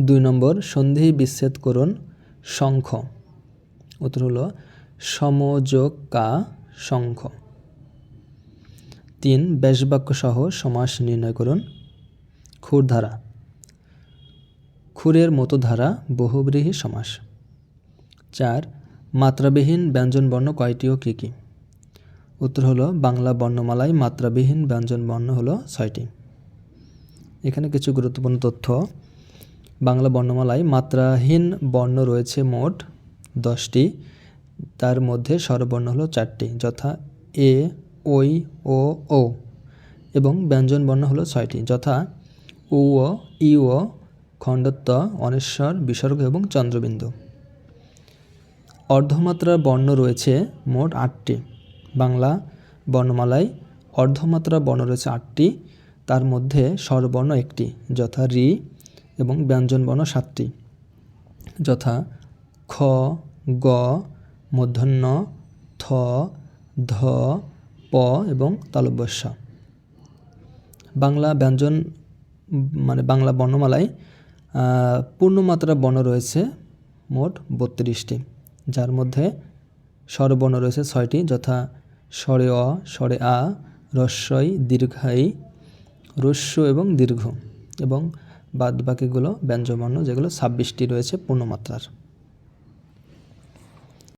দুই নম্বর, সন্ধি বিচ্ছেদ করুন, শঙ্খ। উত্তর হলো সমযোগ কা শঙ্খ। তিন ব্যাসবাক্য সহ সমাস নির্ণয় করুন। ক্ষুরধারা। ক্ষুরের মতো ধারা বহুব্রীহি সমাস। চার, মাত্রাবিহীন ব্যঞ্জনবর্ণ কয়টি ও কী কী? উত্তর হলো, বাংলা বর্ণমালায় মাত্রাবিহীন ব্যঞ্জনবর্ণ হলো ছয়টি। এখানে কিছু গুরুত্বপূর্ণ তথ্য। বাংলা বর্ণমালায় মাত্রাহীন বর্ণ রয়েছে মোট দশটি। তার মধ্যে স্বরবর্ণ হলো চারটি, যথা এ ওই ও ও এবং ব্যঞ্জন বর্ণ হলো ছয়টি, যথা উ, ও, ই, ও, খণ্ডত্ব, অনেশ্বর, বিসর্গ এবং চন্দ্রবিন্দু। অর্ধমাত্রা বর্ণ রয়েছে মোট আটটি। বাংলা বর্ণমালায় অর্ধমাত্রা বর্ণ রয়েছে আটটি, তার মধ্যে স্বরবর্ণ একটি, যথা রি এবং ব্যঞ্জনবর্ণ সাতটি। যথা খ, গ মূর্ধন্য থ, ধ, প এবং তালব্যস্য। বাংলা ব্যঞ্জন মানে বাংলা বর্ণমালায় পূর্ণমাত্রা বর্ণ রয়েছে মোট বত্রিশটি, যার মধ্যে স্বরবর্ণ রয়েছে ছয়টি, যথা স্বরে অ, স্বরে আ রস্বই দীর্ঘাই রস্য এবং দীর্ঘ এবং বাদ বাকিগুলো ব্যঞ্জনবর্ণ যেগুলো ছাব্বিশটি রয়েছে পূর্ণমাত্রার।